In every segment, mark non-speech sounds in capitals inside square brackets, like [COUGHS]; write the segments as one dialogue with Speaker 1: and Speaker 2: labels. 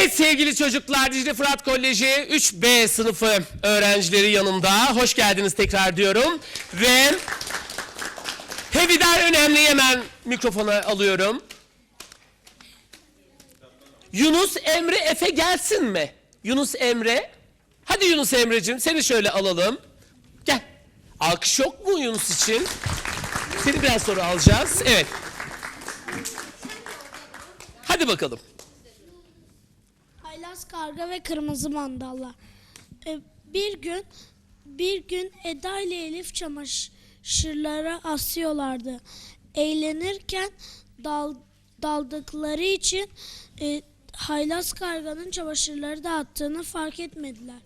Speaker 1: Evet sevgili çocuklar Dicle Fırat Koleji 3B sınıfı öğrencileri yanımda. Hoş geldiniz tekrar diyorum. Ve Hevidar önemli hemen mikrofona alıyorum. Yunus Emre Efe gelsin mi? Yunus Emre. Hadi Yunus Emre'cim seni şöyle alalım. Gel. Alkış yok mu Yunus için? Seni biraz sonra alacağız. Evet. Hadi bakalım.
Speaker 2: Haylaz karga ve kırmızı mandallar. Ee, bir gün bir gün Eda ile Elif çamaşırlara asıyorlardı. Eğlenirken dal, daldıkları için e, haylaz karganın çamaşırları dağıttığını fark etmediler.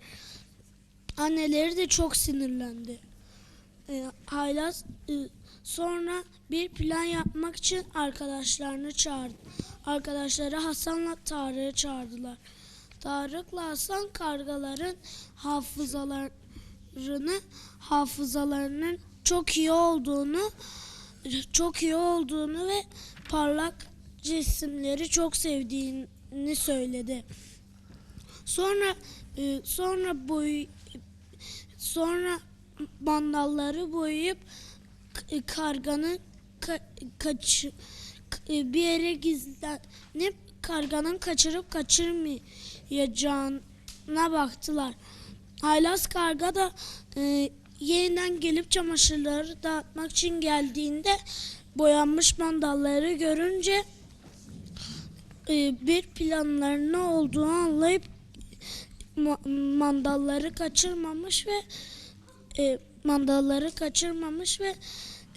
Speaker 2: Anneleri de çok sinirlendi. E, haylaz e, sonra bir plan yapmak için arkadaşlarını çağırdı. Arkadaşları Hasan'la Tarık'ı çağırdılar. Tarık'la Hasan kargaların hafızalarını hafızalarının çok iyi olduğunu çok iyi olduğunu ve parlak cisimleri çok sevdiğini söyledi. Sonra e, sonra boy sonra mandalları boyayıp karganın ka- kaç bir yere gizlenip karganın kaçırıp kaçırmayacağına baktılar. Haylaz karga da e, yeniden gelip çamaşırları dağıtmak için geldiğinde boyanmış mandalları görünce e, bir planlarının olduğunu anlayıp ma- mandalları kaçırmamış ve e, mandalları kaçırmamış ve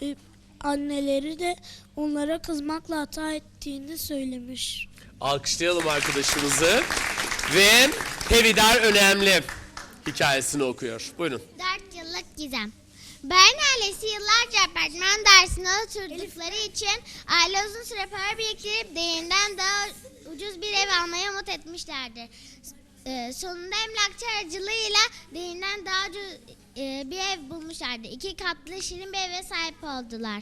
Speaker 2: e, anneleri de onlara kızmakla hata ettiğini söylemiş.
Speaker 1: Alkışlayalım arkadaşımızı. Ve Hevidar önemli hikayesini okuyor. Buyurun.
Speaker 3: 4 yıllık gizem. Bayan ailesi yıllarca apartman dersine oturdukları için aile uzun süre para biriktirip değerinden daha ucuz bir ev almayı umut etmişlerdi. Ee, sonunda emlakçı aracılığıyla değerinden daha ucuz e, bir ev bulmuşlardı. İki katlı şirin bir eve sahip oldular.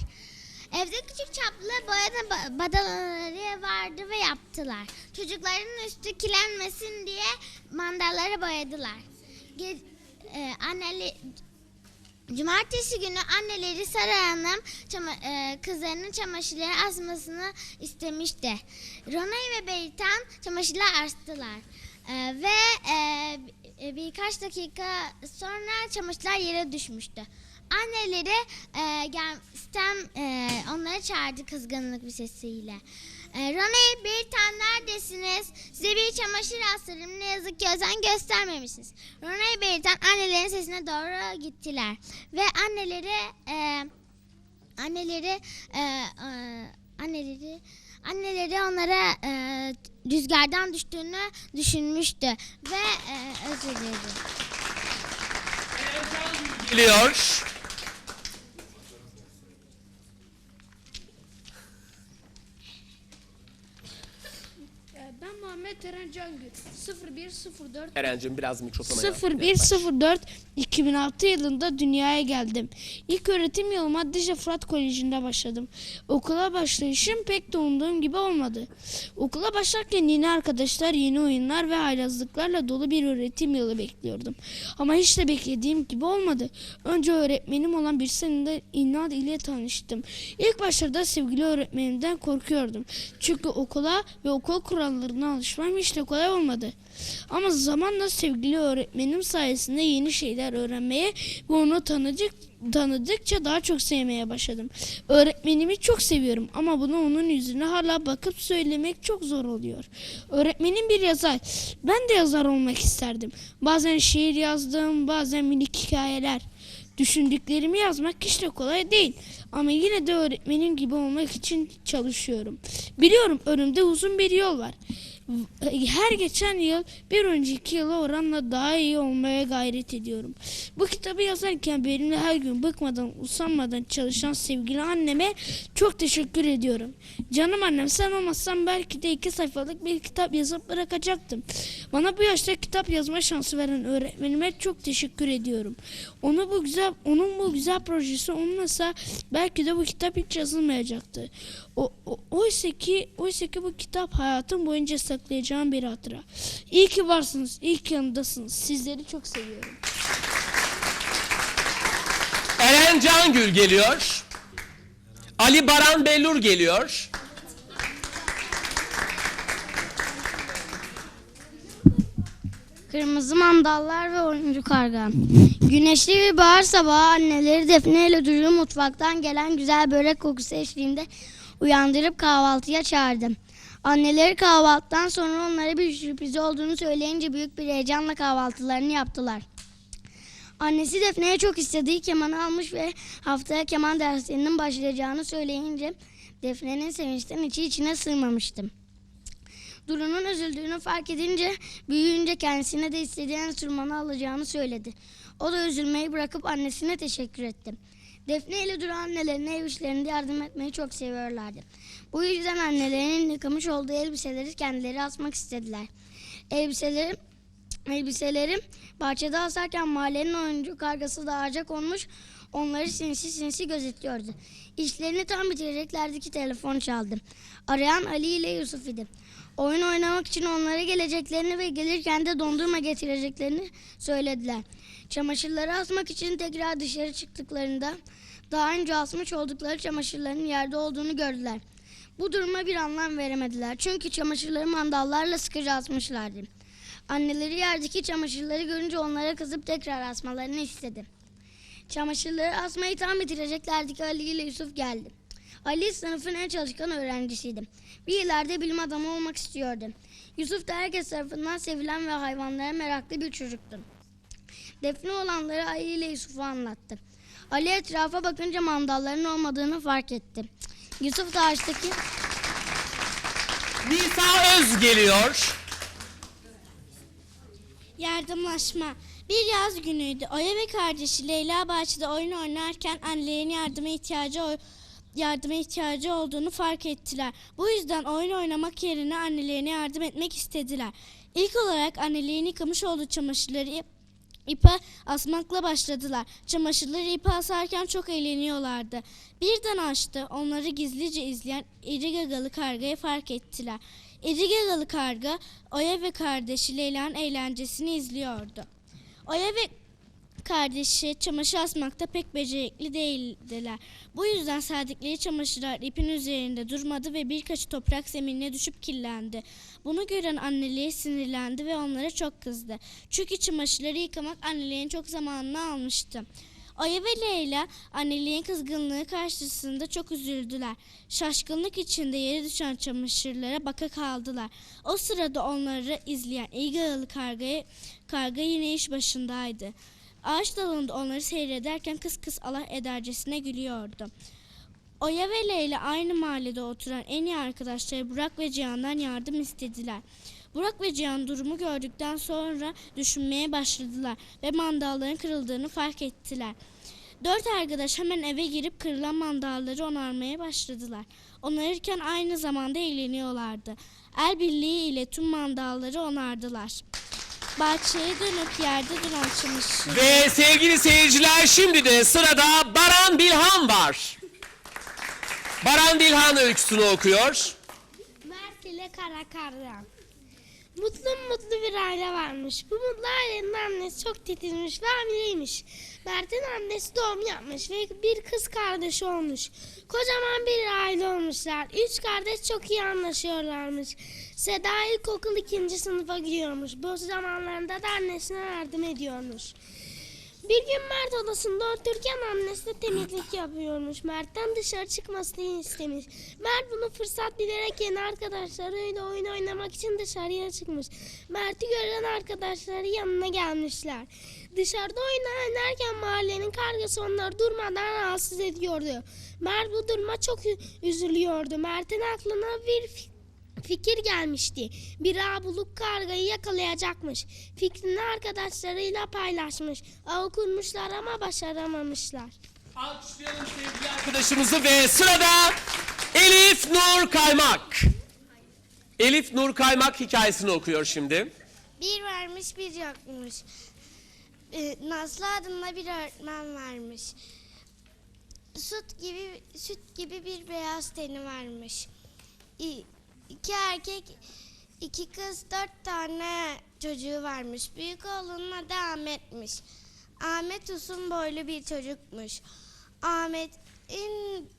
Speaker 3: Evde küçük çaplı boyalı ba- badanaları vardı ve yaptılar. Çocukların üstü kirlenmesin diye mandalları boyadılar. Ge- e, anneli, Cumartesi günü anneleri Sara Hanım çama- e, kızlarının çamaşırları asmasını istemişti. Ronay ve Beytan çamaşırlar astılar. E, ve e, bi- birkaç dakika sonra çamaşırlar yere düşmüştü. Anneleri e, gel, Stem e, onları çağırdı kızgınlık bir sesiyle. E, Ronay Beytan neredesiniz? Size bir çamaşır astırdım. Ne yazık ki özen göstermemişsiniz. Ronay Beytan annelerin sesine doğru gittiler. Ve anneleri e, anneleri e, e, anneleri anneleri onlara e, rüzgardan düştüğünü düşünmüştü ve e, özür dilerim.
Speaker 1: Geliyor.
Speaker 4: Muhammed Eren Cangül 0104
Speaker 1: Eren'cim biraz mikrofona yak-
Speaker 4: 0104 2006 yılında dünyaya geldim. İlk öğretim yılıma Dicle Fırat Koleji'nde başladım. Okula başlayışım pek de umduğum gibi olmadı. Okula başlarken yeni arkadaşlar, yeni oyunlar ve haylazlıklarla dolu bir öğretim yılı bekliyordum. Ama hiç de beklediğim gibi olmadı. Önce öğretmenim olan bir seninle inat ile tanıştım. İlk başlarda sevgili öğretmenimden korkuyordum. Çünkü okula ve okul kurallarına alışmam hiç de kolay olmadı. Ama zamanla sevgili öğretmenim sayesinde yeni şeyler öğrenmeye ve onu tanıdık, tanıdıkça daha çok sevmeye başladım. Öğretmenimi çok seviyorum ama bunu onun yüzüne hala bakıp söylemek çok zor oluyor. Öğretmenim bir yazar. Ben de yazar olmak isterdim. Bazen şiir yazdım, bazen minik hikayeler. Düşündüklerimi yazmak hiç de kolay değil. Ama yine de öğretmenim gibi olmak için çalışıyorum. Biliyorum önümde uzun bir yol var. Her geçen yıl bir önceki yıla oranla daha iyi olmaya gayret ediyorum. Bu kitabı yazarken benimle her gün bıkmadan, usanmadan çalışan sevgili anneme çok teşekkür ediyorum. Canım annem sen olmazsan belki de iki sayfalık bir kitap yazıp bırakacaktım. Bana bu yaşta kitap yazma şansı veren öğretmenime çok teşekkür ediyorum. Onu bu güzel, onun bu güzel projesi olmasa belki de bu kitap hiç yazılmayacaktı. O, o, oysa ki, oysa ki bu kitap hayatım boyunca sakın
Speaker 5: saklayacağım bir hatıra. İyi ki varsınız, iyi ki yanımdasınız. Sizleri çok seviyorum.
Speaker 1: Eren Cangül geliyor. Ali Baran Bellur geliyor.
Speaker 6: Kırmızı mandallar ve oyuncu karga. Güneşli bir bahar sabahı anneleri Defne ile Duru mutfaktan gelen güzel börek kokusu eşliğinde uyandırıp kahvaltıya çağırdı. Anneleri kahvaltıdan sonra onlara bir sürpriz olduğunu söyleyince büyük bir heyecanla kahvaltılarını yaptılar. Annesi Defne'ye çok istediği kemanı almış ve haftaya keman derslerinin başlayacağını söyleyince Defne'nin sevinçten içi içine sığmamıştı. Duru'nun üzüldüğünü fark edince büyüyünce kendisine de istediği enstrümanı alacağını söyledi. O da üzülmeyi bırakıp annesine teşekkür etti. Defne ile Duru annelerine ev işlerinde yardım etmeyi çok seviyorlardı. Bu yüzden annelerinin yıkamış olduğu elbiseleri kendileri asmak istediler. Elbiseleri Elbiseleri bahçede asarken mahallenin oyuncu kargası da ağaca konmuş onları sinsi sinsi gözetliyordu. İşlerini tam bitireceklerdi ki telefon çaldı. Arayan Ali ile Yusuf idi. Oyun oynamak için onlara geleceklerini ve gelirken de dondurma getireceklerini söylediler. Çamaşırları asmak için tekrar dışarı çıktıklarında daha önce asmış oldukları çamaşırların yerde olduğunu gördüler. Bu duruma bir anlam veremediler. Çünkü çamaşırları mandallarla sıkıca asmışlardı. Anneleri yerdeki çamaşırları görünce onlara kızıp tekrar asmalarını istedi. Çamaşırları asmayı tam bitireceklerdi ki Ali ile Yusuf geldi. Ali sınıfın en çalışkan öğrencisiydi. Bir ileride bilim adamı olmak istiyordu. Yusuf da herkes tarafından sevilen ve hayvanlara meraklı bir çocuktu. Defne olanları Ali ile Yusuf'a anlattı. Ali etrafa bakınca mandalların olmadığını fark etti. Yusuf da ağaçtaki
Speaker 1: Nisa Öz geliyor.
Speaker 4: Yardımlaşma. Bir yaz günüydü. Oya ve kardeşi Leyla bahçede oyun oynarken annelerinin yardıma ihtiyacı yardıma ihtiyacı olduğunu fark ettiler. Bu yüzden oyun oynamak yerine annelerine yardım etmek istediler. İlk olarak annelerin yıkamış olduğu çamaşırları ip- ipe asmakla başladılar. Çamaşırları ipe asarken çok eğleniyorlardı. Birden açtı. Onları gizlice izleyen iri gagalı kargayı fark ettiler. İri gagalı karga Oya ve kardeşi Leyla'nın eğlencesini izliyordu. Oya ve kardeşi çamaşır asmakta pek becerikli değildiler. Bu yüzden serdikleri çamaşırlar ipin üzerinde durmadı ve birkaç toprak zeminine düşüp kirlendi. Bunu gören anneleri sinirlendi ve onlara çok kızdı. Çünkü çamaşırları yıkamak annelerin çok zamanını almıştı. Oya ve Leyla anneliğin kızgınlığı karşısında çok üzüldüler. Şaşkınlık içinde yere düşen çamaşırlara baka kaldılar. O sırada onları izleyen İlgalı kargaya, karga yine iş başındaydı. Ağaç dalında onları seyrederken kıs kıs Allah edercesine gülüyordu. Oya ve Leyla aynı mahallede oturan en iyi arkadaşları Burak ve Cihan'dan yardım istediler. Burak ve Cihan durumu gördükten sonra düşünmeye başladılar ve mandalların kırıldığını fark ettiler. Dört arkadaş hemen eve girip kırılan mandalları onarmaya başladılar. Onarırken aynı zamanda eğleniyorlardı. El birliği ile tüm mandalları onardılar. Bahçeye dönüp yerde duran çamaşır...
Speaker 1: Ve sevgili seyirciler şimdi de sırada Baran Bilhan var. Baran Bilhan öyküsünü okuyor.
Speaker 4: Mert ile Kara Kardan. Mutlu mutlu bir aile varmış. Bu mutlu ailenin annesi çok titizmiş ve hamileymiş. Mert'in annesi doğum yapmış ve bir kız kardeşi olmuş. Kocaman bir aile olmuşlar. Üç kardeş çok iyi anlaşıyorlarmış. Seda ilkokul ikinci sınıfa gidiyormuş. Bu zamanlarında da annesine yardım ediyormuş. Bir gün Mert odasında otururken annesi temizlik yapıyormuş. Mert'ten dışarı çıkmasını istemiş. Mert bunu fırsat bilerek yeni arkadaşlarıyla oyun oynamak için dışarıya çıkmış. Mert'i gören arkadaşları yanına gelmişler. Dışarıda oyun oynarken mahallenin kargası onları durmadan rahatsız ediyordu. Mert bu duruma çok üzülüyordu. Mert'in aklına bir fi- fikir gelmişti. Bir ağ bulup kargayı yakalayacakmış. Fikrini arkadaşlarıyla paylaşmış. Ağı kurmuşlar ama başaramamışlar.
Speaker 1: Alkışlayalım sevgili arkadaşımızı ve sırada Elif Nur Kaymak. Elif Nur Kaymak hikayesini okuyor şimdi.
Speaker 4: Bir varmış bir yokmuş. Ee, Nazlı adında bir öğretmen varmış. Süt gibi süt gibi bir beyaz teni varmış. İ- İki erkek
Speaker 7: iki kız dört tane çocuğu varmış. Büyük oğlunun adı Ahmet'miş. Ahmet uzun boylu bir çocukmuş. Ahmet'in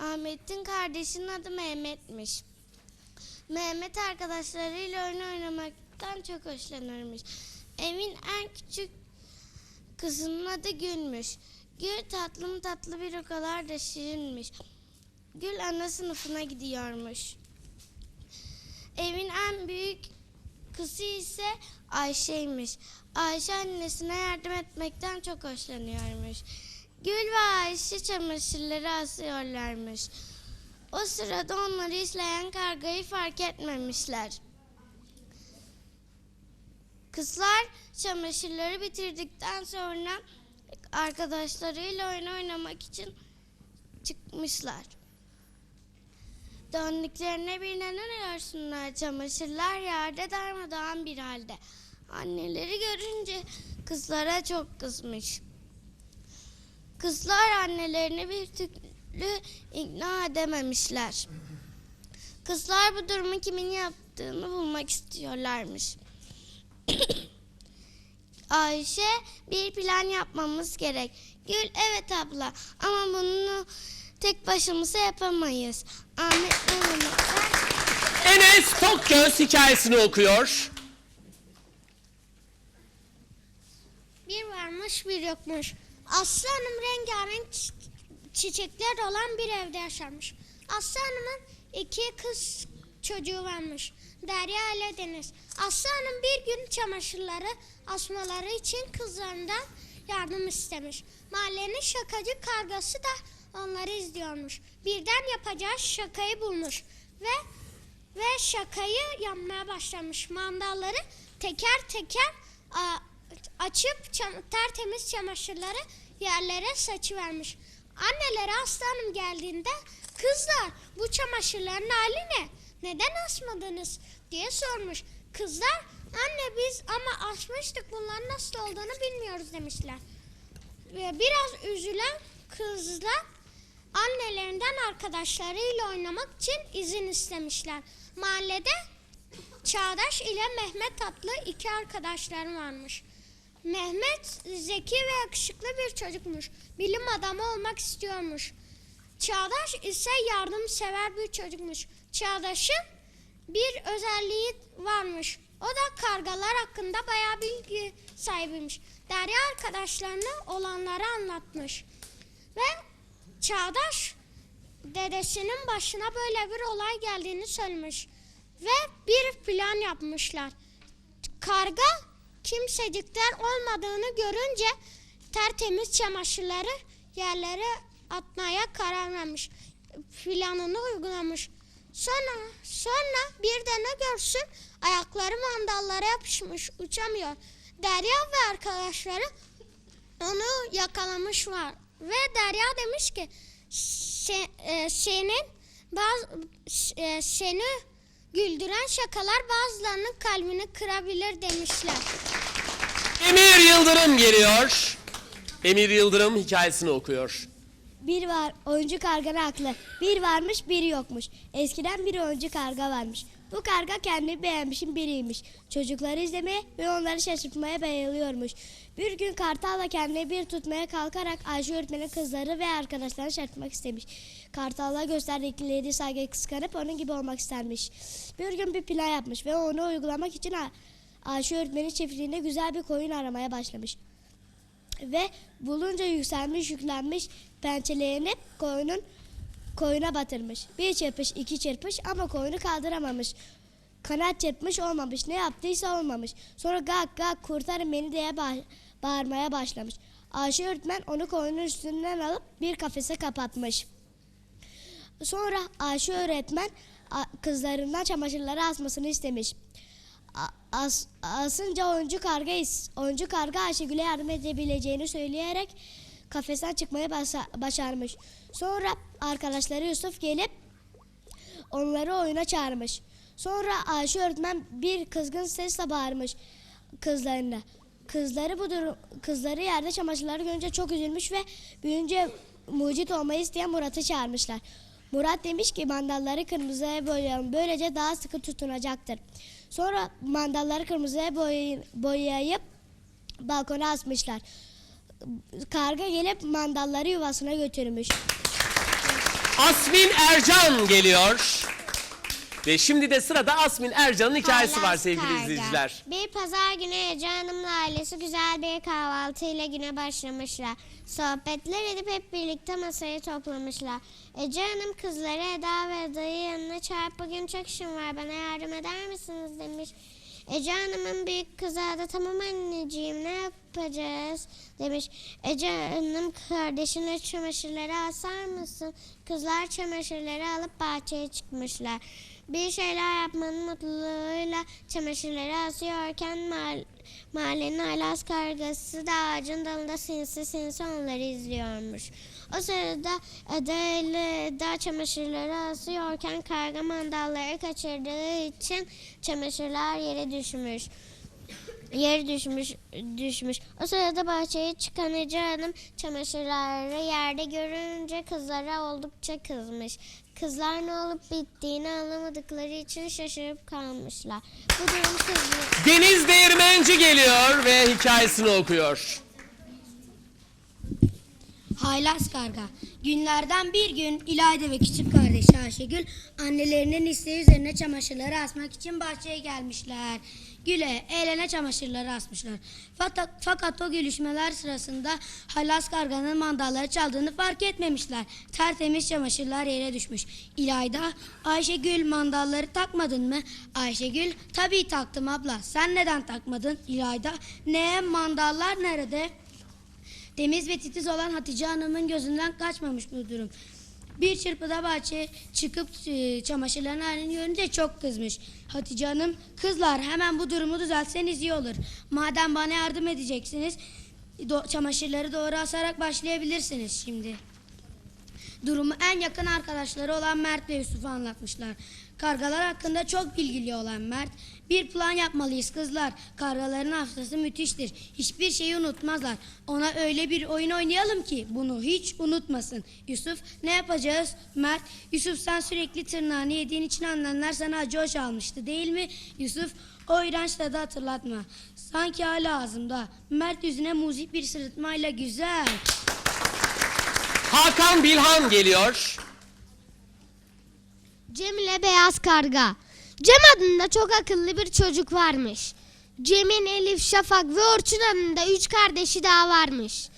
Speaker 7: Ahmet'in kardeşinin adı Mehmet'miş. Mehmet arkadaşlarıyla oyun oynamaktan çok hoşlanırmış. Evin en küçük kızının adı Gül'müş. Gül tatlı mı tatlı bir o kadar da şirinmiş. Gül ana sınıfına gidiyormuş. Evin en büyük kızı ise Ayşe'ymiş. Ayşe annesine yardım etmekten çok hoşlanıyormuş. Gül ve Ayşe çamaşırları asıyorlarmış. O sırada onları izleyen kargayı fark etmemişler. Kızlar çamaşırları bitirdikten sonra arkadaşlarıyla oyun oynamak için çıkmışlar. Döndüklerine bir neden görsünler çamaşırlar yerde darmadağın bir halde. Anneleri görünce kızlara çok kızmış. Kızlar annelerini bir türlü ikna edememişler. Kızlar bu durumu kimin yaptığını bulmak istiyorlarmış. [COUGHS] Ayşe bir plan yapmamız gerek. Gül evet abla ama bunu tek başımıza yapamayız. Ahmet ve Mehmetler
Speaker 1: Enes Tokgöz hikayesini okuyor.
Speaker 8: Bir varmış bir yokmuş. Aslı Hanım rengarenk çi- çiçekler olan bir evde yaşarmış. Aslı Hanım'ın iki kız çocuğu varmış. Derya ile Deniz. Aslı Hanım bir gün çamaşırları asmaları için kızlarından yardım istemiş. Mahallenin şakacı kargası da onları izliyormuş. Birden yapacağı şakayı bulmuş ve ve şakayı yapmaya başlamış. Mandalları teker teker a, açıp çam- tertemiz çamaşırları yerlere saçıvermiş. Anneleri aslanım geldiğinde kızlar bu çamaşırların hali ne? Neden asmadınız diye sormuş. Kızlar anne biz ama asmıştık bunların nasıl olduğunu bilmiyoruz demişler. Biraz üzülen kızlar annelerinden arkadaşlarıyla oynamak için izin istemişler. Mahallede Çağdaş ile Mehmet adlı iki arkadaşları varmış. Mehmet zeki ve yakışıklı bir çocukmuş. Bilim adamı olmak istiyormuş. Çağdaş ise yardımsever bir çocukmuş. Çağdaş'ın bir özelliği varmış. O da kargalar hakkında bayağı bilgi sahibiymiş. Derya arkadaşlarına olanları anlatmış. Ve Çağdaş dedesinin başına böyle bir olay geldiğini söylemiş. Ve bir plan yapmışlar. Karga kimsecikler olmadığını görünce tertemiz çamaşırları yerlere atmaya karar vermiş. Planını uygulamış. Sonra sonra bir de ne görsün ayakları mandallara yapışmış uçamıyor. Derya ve arkadaşları onu yakalamış var ve Derya demiş ki "Se- e, senin baz, e, seni güldüren şakalar bazılarının kalbini kırabilir demişler.
Speaker 1: Emir Yıldırım geliyor. Emir Yıldırım hikayesini okuyor.
Speaker 9: Bir var oyuncu karganın haklı. Bir varmış biri yokmuş. Eskiden bir oyuncu karga varmış. Bu karga kendini beğenmişin biriymiş. Çocukları izlemeye ve onları şaşırtmaya bayılıyormuş. Bir gün Kartal'la kendini bir tutmaya kalkarak Ayşe öğretmenin kızları ve arkadaşlarını şaşırtmak istemiş. Kartal'la gösterdikleri saygıyı kıskanıp onun gibi olmak istermiş. Bir gün bir plan yapmış ve onu uygulamak için Ayşe öğretmenin çiftliğinde güzel bir koyun aramaya başlamış ve bulunca yükselmiş yüklenmiş pençelerini koyunun koyuna batırmış. Bir çırpış iki çırpış ama koyunu kaldıramamış. Kanat çırpmış olmamış ne yaptıysa olmamış. Sonra gak gak kurtarın beni diye bağ- bağırmaya başlamış. Ayşe öğretmen onu koyunun üstünden alıp bir kafese kapatmış. Sonra Ayşe öğretmen kızlarından çamaşırları asmasını istemiş. As, asınca oyuncu karga, oyuncu karga Ayşegül'e yardım edebileceğini söyleyerek kafesten çıkmayı basa- başarmış. Sonra arkadaşları Yusuf gelip onları oyuna çağırmış. Sonra Ayşe öğretmen bir kızgın sesle bağırmış kızlarına. Kızları bu durum, kızları yerde çamaşırları görünce çok üzülmüş ve büyünce mucit olmayı isteyen Murat'ı çağırmışlar. Murat demiş ki mandalları kırmızıya boyayalım. Böylece daha sıkı tutunacaktır. Sonra mandalları kırmızıya boyay- boyayıp balkona asmışlar. Karga gelip mandalları yuvasına götürmüş.
Speaker 1: Asmin Ercan geliyor. Ve şimdi de sırada Asmin Ercan'ın hikayesi var sevgili
Speaker 10: karga.
Speaker 1: izleyiciler.
Speaker 10: Bir pazar günü Ece Hanım'la ailesi güzel bir kahvaltıyla güne başlamışlar. Sohbetler edip hep birlikte masayı toplamışlar. Ece Hanım kızları Eda ve dayı yanına çağırıp bugün çok işim var bana yardım eder misiniz demiş. Ece Hanım'ın büyük kızı da tamam anneciğim ne yapacağız demiş. Ece Hanım kardeşine çamaşırları asar mısın? Kızlar çamaşırları alıp bahçeye çıkmışlar. Bir şeyler yapmanın mutluluğuyla çamaşırları asıyorken mahall- mahallenin haylaz kargası da ağacın dalında sinsi sinsi onları izliyormuş. O sırada Eda ile Eda çamaşırları asıyorken karga mandalları kaçırdığı için çamaşırlar yere düşmüş. Yere düşmüş, düşmüş. O sırada bahçeye çıkan Ece Hanım çamaşırları yerde görünce kızlara oldukça kızmış. Kızlar ne olup bittiğini anlamadıkları için şaşırıp kalmışlar. Bu durum kızları...
Speaker 1: Deniz Değirmenci geliyor ve hikayesini okuyor.
Speaker 11: Haylaz karga. Günlerden bir gün İlayda ve küçük kardeşi Ayşegül annelerinin isteği üzerine çamaşırları asmak için bahçeye gelmişler. Güle eğlene çamaşırları asmışlar. Fakat, o gülüşmeler sırasında haylaz karganın mandalları çaldığını fark etmemişler. Tertemiz çamaşırlar yere düşmüş. İlayda Ayşegül mandalları takmadın mı? Ayşegül tabii taktım abla. Sen neden takmadın? İlayda ne mandallar nerede? Temiz ve titiz olan Hatice Hanım'ın gözünden kaçmamış bu durum. Bir çırpıda bahçeye çıkıp e, çamaşırların halini görünce çok kızmış. Hatice Hanım, kızlar hemen bu durumu düzeltseniz iyi olur. Madem bana yardım edeceksiniz, do- çamaşırları doğru asarak başlayabilirsiniz şimdi. Durumu en yakın arkadaşları olan Mert ve Yusuf'a anlatmışlar. Kargalar hakkında çok bilgili olan Mert, bir plan yapmalıyız kızlar. Kargaların hafızası müthiştir. Hiçbir şeyi unutmazlar. Ona öyle bir oyun oynayalım ki bunu hiç unutmasın. Yusuf, ne yapacağız? Mert, Yusuf sen sürekli tırnağını yediğin için annenler sana acı hoş almıştı değil mi? Yusuf, o iğrenç tadı hatırlatma. Sanki hala ağzımda. Mert yüzüne muzip bir sırıtmayla güzel.
Speaker 1: Hakan Bilhan geliyor.
Speaker 10: Cem ile Beyaz Karga. Cem adında çok akıllı bir çocuk varmış. Cem'in Elif, Şafak ve Orçun adında üç kardeşi daha varmış.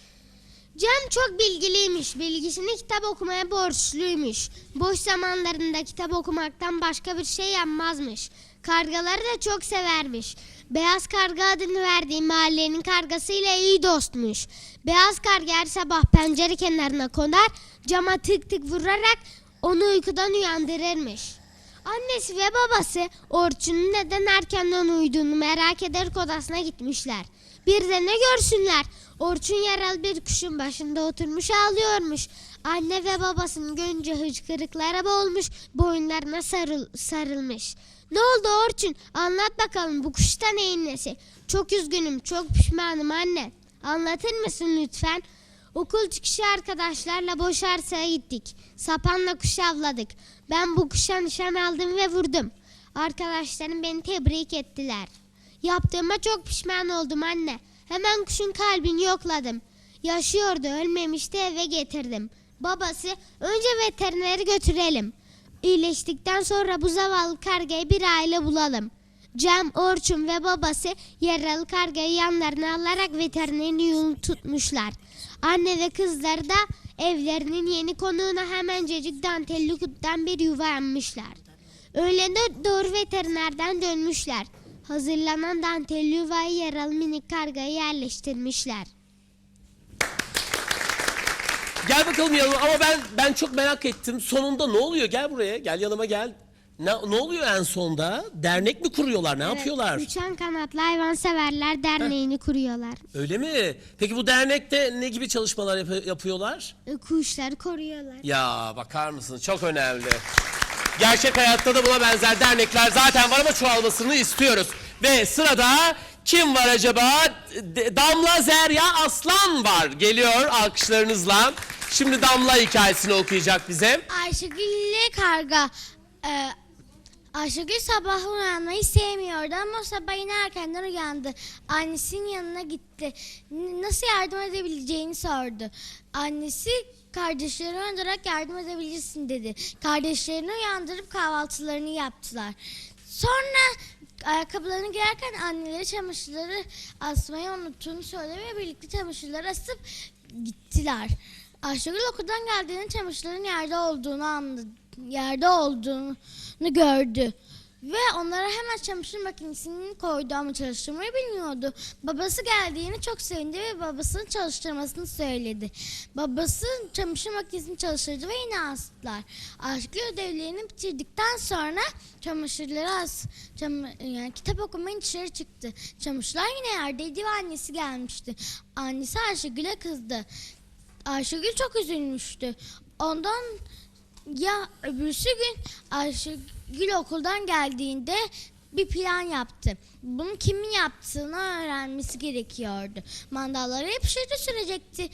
Speaker 10: Cem çok bilgiliymiş. Bilgisini kitap okumaya borçluymuş. Boş zamanlarında kitap okumaktan başka bir şey yapmazmış. Kargaları da çok severmiş. Beyaz karga adını verdiği mahallenin kargasıyla iyi dostmuş. Beyaz karga her sabah pencere kenarına konar, cama tık tık vurarak onu uykudan uyandırırmış. Annesi ve babası Orçun'un neden erkenden uyuduğunu merak ederek odasına gitmişler. Bir de ne görsünler? Orçun yaralı bir kuşun başında oturmuş ağlıyormuş. Anne ve babasını görünce hıçkırıklara boğulmuş, boyunlarına sarıl, sarılmış. Ne oldu Orçun? Anlat bakalım bu kuşta neyin nesi? Çok üzgünüm, çok pişmanım anne. Anlatır mısın lütfen? Okul çıkışı arkadaşlarla boş arsaya gittik. Sapanla kuş avladık. Ben bu kuşa nişan aldım ve vurdum. Arkadaşlarım beni tebrik ettiler. Yaptığıma çok pişman oldum anne. Hemen kuşun kalbini yokladım. Yaşıyordu, ölmemişti eve getirdim. Babası, önce veterineri götürelim. İyileştikten sonra bu zavallı kargayı bir aile bulalım. Cem, Orçun ve babası yaralı kargayı yanlarına alarak veterinerin yolunu tutmuşlar. Anne ve kızları da evlerinin yeni konuğuna hemencecik dantelli kuttan bir yuva yapmışlar. Öğlene doğru veterinerden dönmüşler. Hazırlanan dantelli yuvaya yaralı minik kargayı yerleştirmişler.
Speaker 1: Gel bakalım yanıma ama ben ben çok merak ettim. Sonunda ne oluyor? Gel buraya. Gel yanıma gel. Ne, ne oluyor en sonda? Dernek mi kuruyorlar? Ne yapıyorlar?
Speaker 10: Uçan Kanatlı Hayvanseverler Derneği'ni kuruyorlar.
Speaker 1: Öyle mi? Peki bu dernekte ne gibi çalışmalar yap- yapıyorlar?
Speaker 10: E, Kuşları koruyorlar.
Speaker 1: Ya bakar mısınız? Çok önemli. Gerçek hayatta da buna benzer dernekler zaten var ama çoğalmasını istiyoruz. Ve sırada kim var acaba? D- Damla Zerya Aslan var. Geliyor alkışlarınızla. Şimdi Damla hikayesini okuyacak bize.
Speaker 12: Ayşegül ile karga. Ee, Ayşegül sabah uyanmayı sevmiyordu ama sabah yine erkenden uyandı. Annesinin yanına gitti. Nasıl yardım edebileceğini sordu. Annesi kardeşlerini uyandırarak yardım edebilirsin dedi. Kardeşlerini uyandırıp kahvaltılarını yaptılar. Sonra ayakkabılarını giyerken anneleri çamaşırları asmayı unuttuğunu söyledi ve birlikte çamaşırları asıp gittiler. Ayşegül okuldan geldiğinde çamaşırların yerde olduğunu anladı. Yerde olduğunu gördü. Ve onlara hemen çamaşır makinesini koydu ama çalıştırmayı bilmiyordu. Babası geldiğini çok sevindi ve babasının çalıştırmasını söyledi. Babası çamaşır makinesini çalıştırdı ve yine astılar. Ayşegül ödevlerini bitirdikten sonra çamaşırları as, çam- yani kitap okumayı dışarı çıktı. Çamaşırlar yine yerdeydi ve annesi gelmişti. Annesi Ayşegül'e kızdı. Ayşegül çok üzülmüştü. Ondan ya öbürsü gün Ayşegül okuldan geldiğinde bir plan yaptı. Bunu kimin yaptığını öğrenmesi gerekiyordu. Mandalları yapıştırdı sürecekti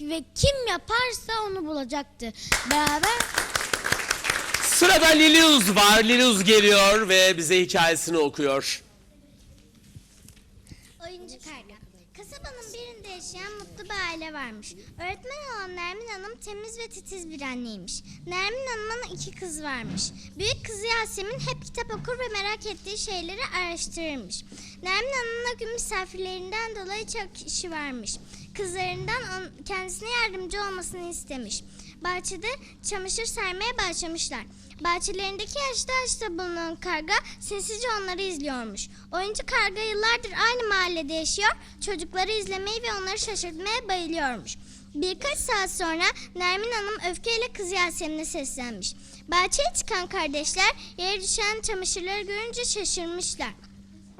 Speaker 12: ve kim yaparsa onu bulacaktı. Beraber
Speaker 1: Sırada Liliuz var. Liliuz geliyor ve bize hikayesini okuyor.
Speaker 12: Oyuncu Karga. Kasabanın birinde yaşayan mutlu bir aile varmış. Öğretmen olan Nermin Hanım temiz ve titiz bir anneymiş. Nermin Hanım'ın iki kız varmış. Büyük kızı Yasemin hep kitap okur ve merak ettiği şeyleri araştırırmış. Nermin Hanım'ın o gün misafirlerinden dolayı çok işi varmış. Kızlarından kendisine yardımcı olmasını istemiş. Bahçede çamaşır sermeye başlamışlar. Bahçelerindeki yaşlı ağaçta bulunan karga sessizce onları izliyormuş. Oyuncu karga yıllardır aynı mahallede yaşıyor, çocukları izlemeyi ve onları şaşırtmaya bayılıyormuş. Birkaç saat sonra Nermin Hanım öfkeyle kız Yasemin'e seslenmiş. Bahçeye çıkan kardeşler yere düşen çamaşırları görünce şaşırmışlar.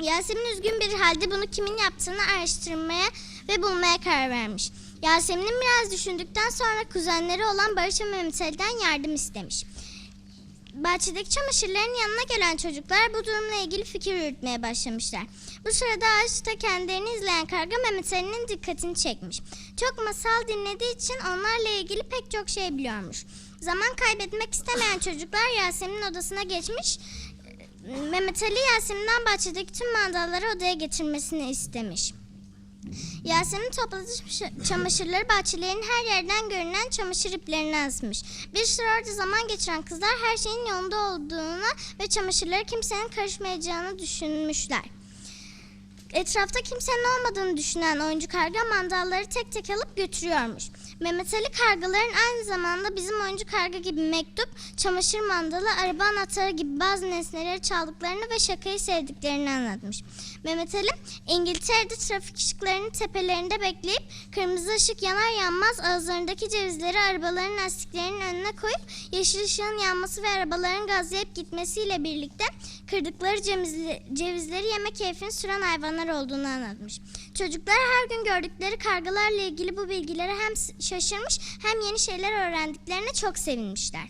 Speaker 12: Yasemin üzgün bir halde bunu kimin yaptığını araştırmaya ve bulmaya karar vermiş. Yasemin'in biraz düşündükten sonra kuzenleri olan Barış ve Mehmet Ali'den yardım istemiş. Bahçedeki çamaşırların yanına gelen çocuklar bu durumla ilgili fikir yürütmeye başlamışlar. Bu sırada ağaçta kendilerini izleyen karga Mehmet Ali'nin dikkatini çekmiş. Çok masal dinlediği için onlarla ilgili pek çok şey biliyormuş. Zaman kaybetmek istemeyen çocuklar Yasemin'in odasına geçmiş. Mehmet Ali Yasemin'den bahçedeki tüm mandalları odaya getirmesini istemiş. Yasemin topladığı çamaşırları bahçelerin her yerden görünen çamaşır iplerine asmış. Bir süre orada zaman geçiren kızlar her şeyin yolunda olduğunu ve çamaşırlara kimsenin karışmayacağını düşünmüşler. Etrafta kimsenin olmadığını düşünen oyuncu karga mandalları tek tek alıp götürüyormuş. Mehmet Ali kargaların aynı zamanda bizim oyuncu karga gibi mektup, çamaşır mandalı, araba anahtarı gibi bazı nesneleri çaldıklarını ve şakayı sevdiklerini anlatmış. Mehmet Ali İngiltere'de trafik ışıklarının tepelerinde bekleyip kırmızı ışık yanar yanmaz ağızlarındaki cevizleri arabaların lastiklerinin önüne koyup yeşil ışığın yanması ve arabaların gazlayıp gitmesiyle birlikte kırdıkları cevizleri yeme keyfini süren hayvanlar olduğunu anlatmış. Çocuklar her gün gördükleri kargalarla ilgili bu bilgilere hem şaşırmış hem yeni şeyler öğrendiklerine çok sevinmişler.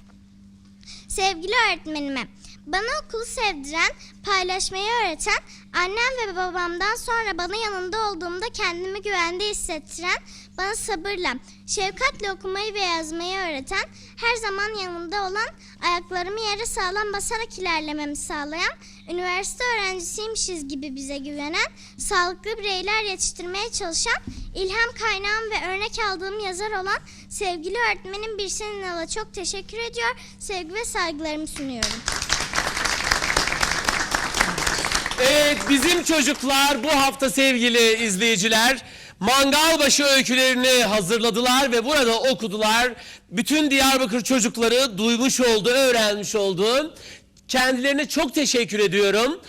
Speaker 12: Sevgili öğretmenime, bana okulu sevdiren, paylaşmayı öğreten, annem ve babamdan sonra bana yanında olduğumda kendimi güvende hissettiren, bana sabırla, şefkatle okumayı ve yazmayı öğreten, her zaman yanımda olan, ayaklarımı yere sağlam basarak ilerlememi sağlayan, üniversite öğrencisiymişiz gibi bize güvenen, sağlıklı bireyler yetiştirmeye çalışan, ilham kaynağım ve örnek aldığım yazar olan sevgili öğretmenim Birsen Ünal'a çok teşekkür ediyor, sevgi ve saygılarımı sunuyorum.
Speaker 1: Evet bizim çocuklar bu hafta sevgili izleyiciler Mangalbaşı öykülerini hazırladılar ve burada okudular. Bütün Diyarbakır çocukları duymuş oldu, öğrenmiş oldu. Kendilerine çok teşekkür ediyorum.